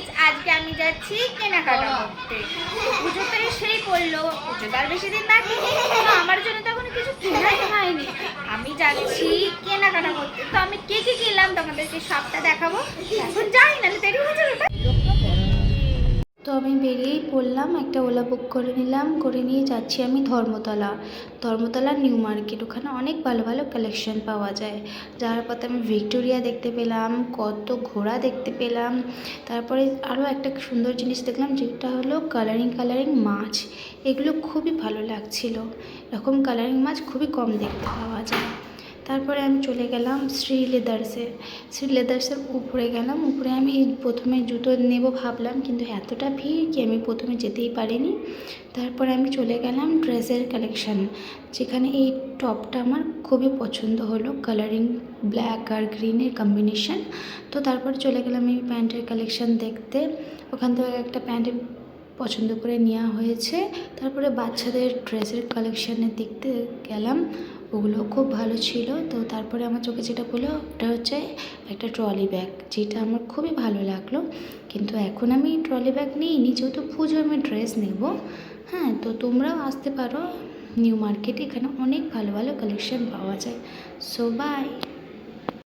Guys আজকে আমি যাচ্ছি কেনাকাটা করতে। পুজো তো সেই পড়ল পুজো তার আর বেশি দিন বাকি। তো আমার জন্য তো এখন কিছু কেনাই হয়নি। আমি যাচ্ছি কেনাকাটা করতে। তো আমি কে কে কিনলাম তোমাদেরকে সবটা দেখাবো? এখন যাই না দেরি হয়ে যাবে আমি বেরিয়েই পড়লাম, একটা ওলা বুক করে নিলাম, করে নিয়ে যাচ্ছি আমি ধর্মতলা। ধর্মতলা নিউ মার্কেট, ওখানে অনেক ভালো ভালো কালেকশন পাওয়া যায়। যাওয়ার পথে আমি ভিক্টোরিয়া দেখতে পেলাম, কত ঘোড়া দেখতে পেলাম। তারপরে আরও একটা সুন্দর জিনিস দেখলাম, যেটা হলো কালারিং কালারিং মাছ। এগুলো খুবই ভালো লাগছিল। এরকম কালারিং মাছ খুবই কম দেখতে পাওয়া যায়। তারপরে আমি চলে গেলাম শ্রী লেদার্সে শ্রী লেদার্সের উপরে গেলাম, উপরে আমি প্রথমে জুতো নেব ভাবলাম, কিন্তু এতটা ভিড় কি আমি প্রথমে যেতেই পারিনি। তারপরে আমি চলে গেলাম ড্রেসের কালেকশান যেখানে এই টপটা আমার খুবই পছন্দ হলো কালারিং ব্ল্যাক আর গ্রিনের কম্বিনেশন তো তারপরে চলে গেলাম এই প্যান্টের কালেকশান দেখতে, ওখান থেকে একটা প্যান্টের পছন্দ করে নেওয়া হয়েছে। তারপরে বাচ্চাদের ড্রেসের কালেকশানে দেখতে গেলাম ওগুলো খুব ভালো ছিল। তো তারপরে আমার চোখে যেটা পড়ল, ওটা হচ্ছে একটা ট্রলি ব্যাগ, যেটা আমার খুবই ভালো লাগল। কিন্তু এখন আমি ট্রলি ব্যাগ নিইনি, যেহেতু পুজো আমি ড্রেস নেব। হ্যাঁ তো তোমরাও আসতে পারো। নিউ মার্কেটে এখানে অনেক ভালো ভালো কালেকশন পাওয়া যায়। So by